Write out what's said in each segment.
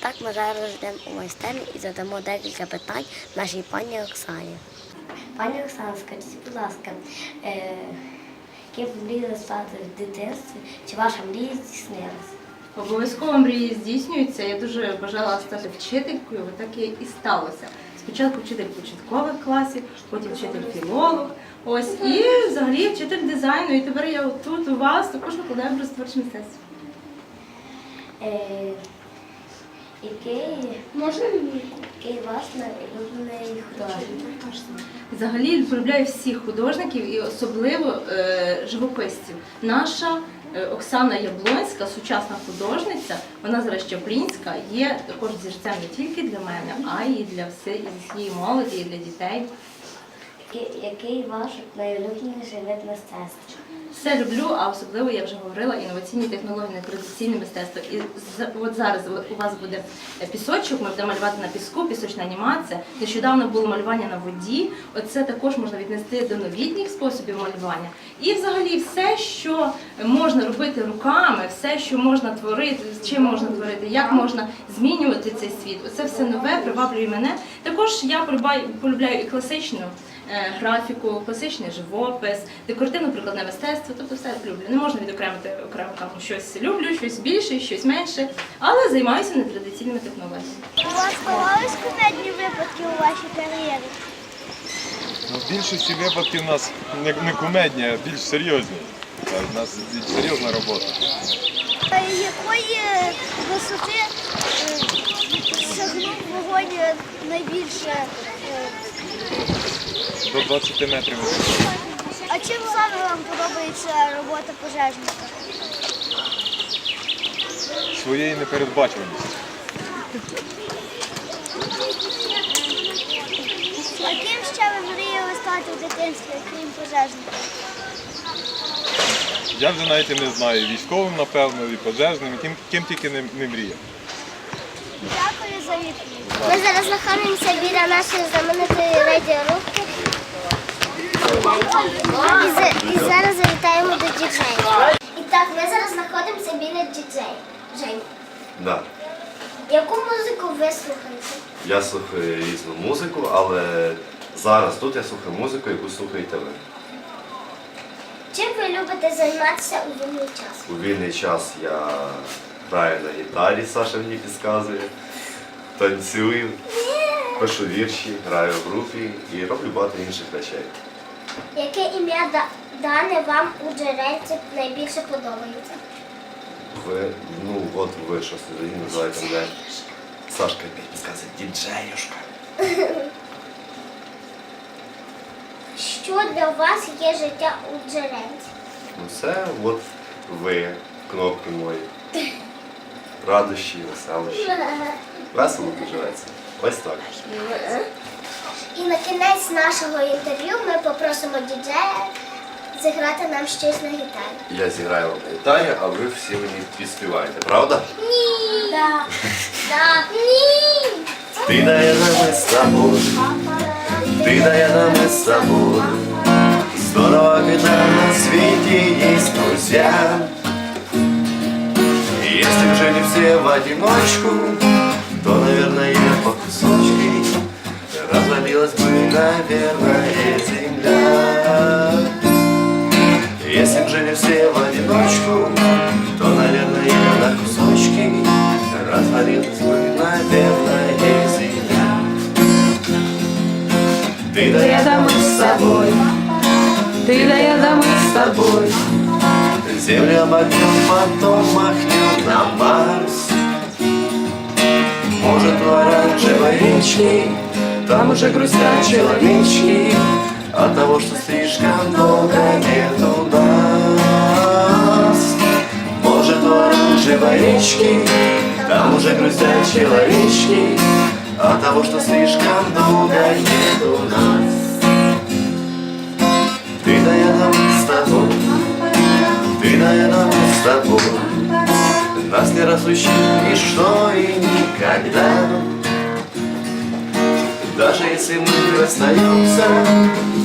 Так ми зараз йдемо у майстерню і задамо декілька питань нашій пані Оксані. Пані Оксана, скажіть, будь ласка, е, ким ви мріяли стати в дитинстві? Чи ваша мрія здійснилася? Обов'язково мрії здійснюються. Я дуже бажала стати вчителькою, от так і сталося. Спочатку вчитель початкових класів, потім вчитель філолог. Ось і взагалі вчитель дизайну. І тепер я тут у вас також викладаю образотворче мистецтво. Е, який, який ваш найулюблений художник? Взагалі полюбляю всіх художників і особливо е, живописців. Наша е, Оксана Яблонська, сучасна художниця, вона зараз Чаплінська, є також зірцем не тільки для мене, а й для всі- всієї молоді, і для дітей. Який, який ваш найулюбленіший вид мистецтва? Все люблю, а особливо я вже говорила інноваційні технології, нетрадиційне мистецтво. І от зараз у вас буде е, пісочок, ми будемо малювати на піску, пісочна анімація. Нещодавно було малювання на воді. Оце також можна віднести до новітніх способів малювання. І взагалі все, що можна робити руками, все, що можна творити, чим можна творити, як можна змінювати цей світ. Оце все нове приваблює мене. Також я полюбляю і класичну графіку, класичний живопис, декоративно-прикладне мистецтво, тобто все люблю. Не можна відокремити окремо там щось люблю, щось більше, щось менше, але займаюся нетрадиційними технологіями. У вас бували скумедні випадки у вашій кар'єрі? Ну, в більшості випадків у нас не, не комедні, а більш серйозні. У нас більш серйозна робота. А Якої висоти е, сягнув вогонь найбільше? До 20 метрів. А чим саме вам подобається робота пожежника? своєї непередбачуваності. А ким ще ви мріяли стати в дитинстві, крім пожежника? Я вже навіть і не знаю, військовим, напевно, і пожежним, ким, ким тільки не, не мріяв. Дякую за відповідь. Ми зараз знаходимося біля нашої знаменитої радіорубки. І, і зараз завітаємо до діджея. І так, ми зараз знаходимося біля діджея. Жень, Да. яку музику ви слухаєте? Я слухаю різну музику, але зараз тут я слухаю музику, яку слухаєте ви. Чим ви любите займатися у вільний час? У вільний час я граю на гітарі, Саша мені підказує, танцюю, пишу вірші, граю в групі і роблю багато інших речей. Яке ім'я дане вам у джерельці найбільше подобається? Ви, ну от ви щось тоді називаєте мене. Сашка опять підказує діджеюшка. Що для вас є життя у джерельці? Ну це от ви, кнопки мої. Радощі, веселощі. Весело живеться. Ось так. І на кінець нашого інтерв'ю ми попросимо діджея зіграти нам щось на гітарі. Я зіграю вам на гітарі, а ви всі мені підспіваєте, правда? Ні. Да. Да. Ні. Ты, наверное, мы с тобой, ты, наверное, мы с тобой. Здорово, когда на свете есть друзья. И Если уже не все в одиночку, наверное, земля. Если уже не все в одиночку, то, наверное, на кусочки развалилась бы, наверное, земля. Ты да я да мы с собой, ты да я да мы с тобой. Землю обогнем, потом махнем на Марс. Может, у оранжевой речки Там уже грустят человечки От того, что слишком долго нету нас. Может, у оранжевой речки Там уже грустят человечки От того, что слишком долго нету нас. Ты да я да мы с тобой Ты да я да мы с тобой. Нас не разлучит ничто и никогда Даже если мы расстаемся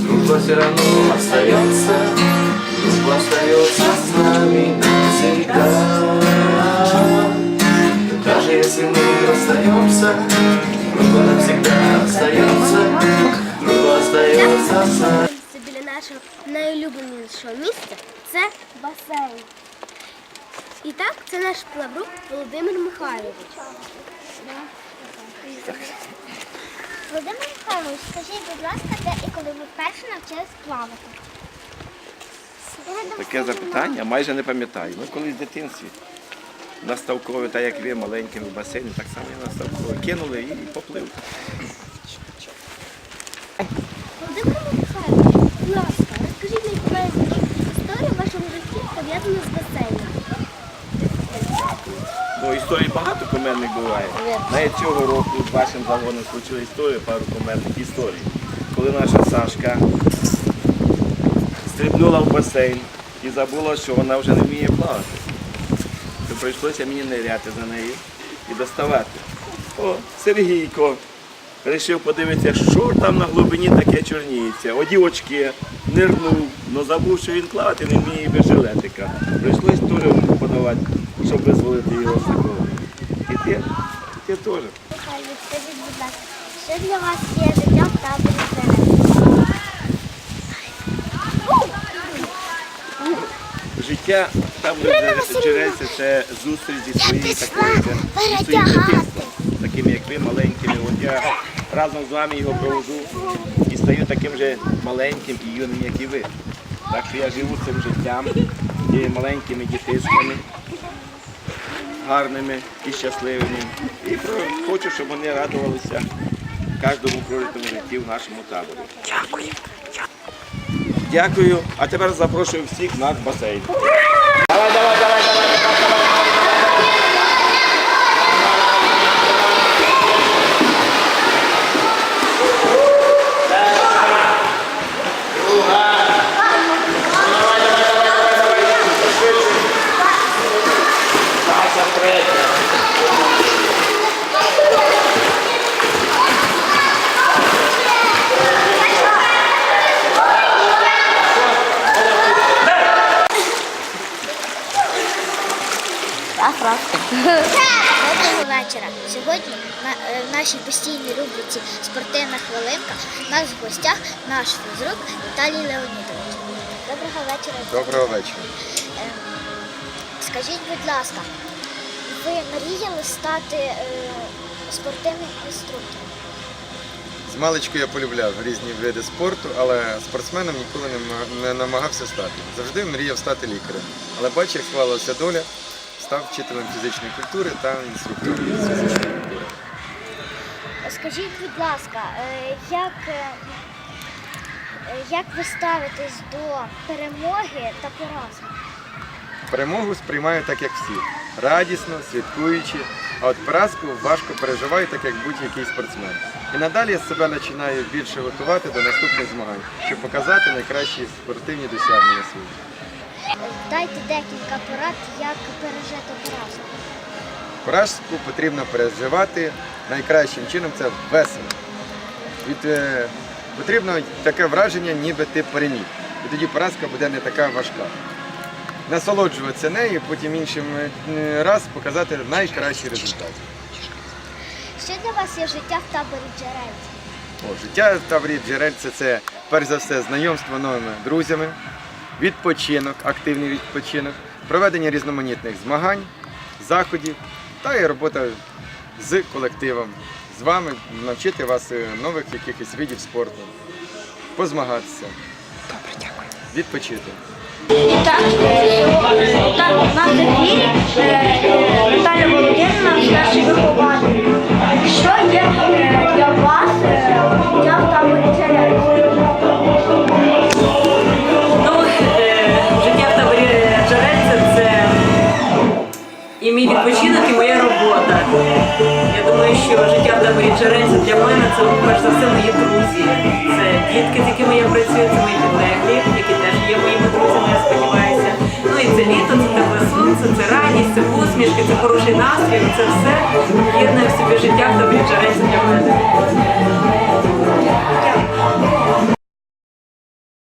Дружба все равно остается Дружба остается с нами навсегда Даже если мы расстаемся Дружба навсегда остается Дружба остается со Це біля нашого найулюбленішого місця це басейн. І так, це наш плаврук Володимир Михайлович. Володимир Михайлович, скажіть, будь ласка, де і коли ви вперше навчились плавати? Таке запитання майже не пам'ятаю. Ми колись в дитинстві на ставкові, так як ви, маленькими в басейні, так само і на ставкові. Кинули і поплив. Володимир Михайлович, будь ласка, розкажіть найцікавішу історію в вашому житті пов'язану з басейном. Історій багато кумедних буває. Навіть цього року з вашим заводом случила історію, пару кумедних історій. Коли наша Сашка стрибнула в басейн і забула, що вона вже не вміє плавати. То прийшлося мені ниряти за нею і доставати. О, Сергійко вирішив подивитися, що там на глибині таке чорніється. Одів очки, нирнув, але забув, що він плавати не вміє без жилетика. Прийшлось турю подавати, щоб визволити його з такого. І ти, і ти теж. Михайлович, скажіть, будь ласка, що для вас є життя в таборі? Життя там джерельце це зустріч зі своїми такими такими як ви, маленькими. Я разом з вами його провожу і стаю таким же маленьким і юним, як і ви. Так що я живу цим життям і маленькими дітиськами, гарними і щасливими. І хочу, щоб вони радувалися кожному прожитому житті в нашому таборі. Дякую. Дякую. А тепер запрошую всіх на басейн. Доброго вечора. Сьогодні на е, в нашій постійній рубриці Спортивна хвилинка у нас в гостях наш фізрук Віталій Леонідович. Доброго вечора. Доброго вечора. Ем, Скажіть, будь ласка, ви мріяли стати е, спортивним інструктором? З маличку я полюбляв різні види спорту, але спортсменом ніколи не, не намагався стати. Завжди мріяв стати лікарем. Але бачу, як склалася доля, став вчителем фізичної культури та інструктором з фізичної культури. Скажіть, будь ласка, е, як, е, е, як ви ставитесь до перемоги та поразки? Перемогу сприймаю так, як всі. Радісно, святкуючи, а от поразку важко переживаю, так як будь-який спортсмен. І надалі я себе починаю більше готувати до наступних змагань, щоб показати найкращі спортивні досягнення свої. Дайте декілька порад, як пережити поразку. Поразку потрібно переживати найкращим чином це весело. Від, е, потрібно таке враження, ніби ти переміг. І тоді поразка буде не така важка. Насолоджуватися нею, потім іншим е, раз показати найкращий результат. Що для вас є життя в таборі Джерельці? О, життя в таборі Джерельце це перш за все знайомство новими друзями, відпочинок, активний відпочинок, проведення різноманітних змагань, заходів та і робота з колективом, з вами, навчити вас е, нових якихось видів спорту, позмагатися. Добре, дякую. Відпочити. Так, е, так, у нас в ефірі е, Наталя Володимирівна, старший вихователь. Для мене це перш за все мої друзі. Це дітки, з якими я працюю, це мої підлеглі, які теж є моїми друзями, я сподіваюся. Ну і це літо, це тепле сонце, це радість, це усмішки, це хороший настрій. Це все єднає в собі життя в добрі Джерельця для мене.